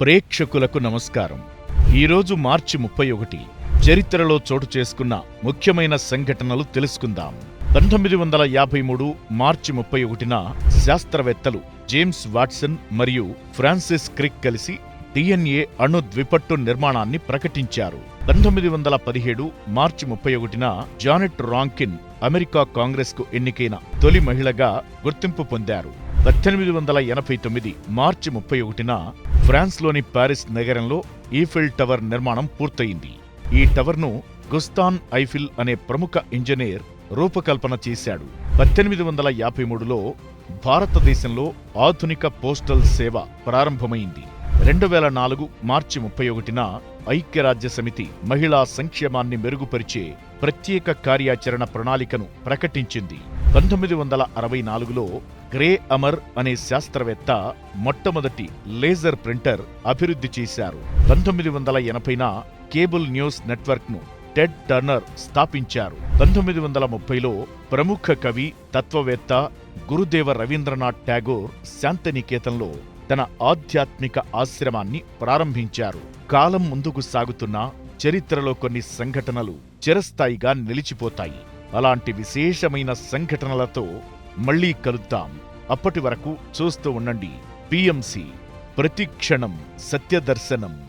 ప్రేక్షకులకు నమస్కారం. ఈరోజు మార్చి ముప్పై ఒకటి చరిత్రలో చోటు చేసుకున్న ముఖ్యమైన సంఘటనలు తెలుసుకుందాం. పంతొమ్మిది వందల యాభై మూడు మార్చి ముప్పై ఒకటిన శాస్త్రవేత్తలు జేమ్స్ వాట్సన్ మరియు ఫ్రాన్సిస్ క్రిక్ కలిసి డిఎన్ఏ అణు ద్విపట్టు నిర్మాణాన్ని ప్రకటించారు. పంతొమ్మిది వందల పదిహేడు మార్చి ముప్పై ఒకటిన జానెట్ రాంకిన్ అమెరికా కాంగ్రెస్కు ఎన్నికైన తొలి మహిళగా గుర్తింపు పొందారు. పద్దెనిమిది వందల ఎనభై తొమ్మిది మార్చి ముప్పై ఒకటిన ఫ్రాన్స్లోని ప్యారిస్ నగరంలో ఈఫిల్ టవర్ నిర్మాణం పూర్తయింది. ఈ టవర్ను గుస్తాన్ ఐఫిల్ అనే ప్రముఖ ఇంజనీర్ రూపకల్పన చేశాడు. పద్దెనిమిది వందల యాభై మూడులో భారతదేశంలో ఆధునిక పోస్టల్ సేవ ప్రారంభమైంది. రెండు వేల నాలుగు మార్చి ముప్పై ఒకటిన ఐక్యరాజ్య సమితి మహిళా సంక్షేమాన్ని మెరుగుపరిచే ప్రత్యేక కార్యాచరణ ప్రణాళికను ప్రకటించింది. పంతొమ్మిది వందల అరవై నాలుగులో గ్రే అమర్ అనే శాస్త్రవేత్త మొట్టమొదటి లేజర్ ప్రింటర్ అభివృద్ధి చేశారు. పంతొమ్మిది వందల ఎనభైన కేబుల్ న్యూస్ నెట్వర్క్ను టెడ్ టర్నర్ స్థాపించారు. పంతొమ్మిది వందల ముప్పైలో ప్రముఖ కవి తత్వవేత్త గురుదేవ రవీంద్రనాథ్ ఠాగోర్ శాంతనికేతన్లో తన ఆధ్యాత్మిక ఆశ్రమాన్ని ప్రారంభించారు. కాలం ముందుకు సాగుతున్న చరిత్రలో కొన్ని సంఘటనలు చిరస్థాయిగా నిలిచిపోతాయి. అలాంటి విశేషమైన సంఘటనలతో మళ్ళీ కలుద్దాం. అప్పటి వరకు చూస్తూ ఉండండి. పిఎంసి. ప్రతిక్షణం సత్యదర్శనం.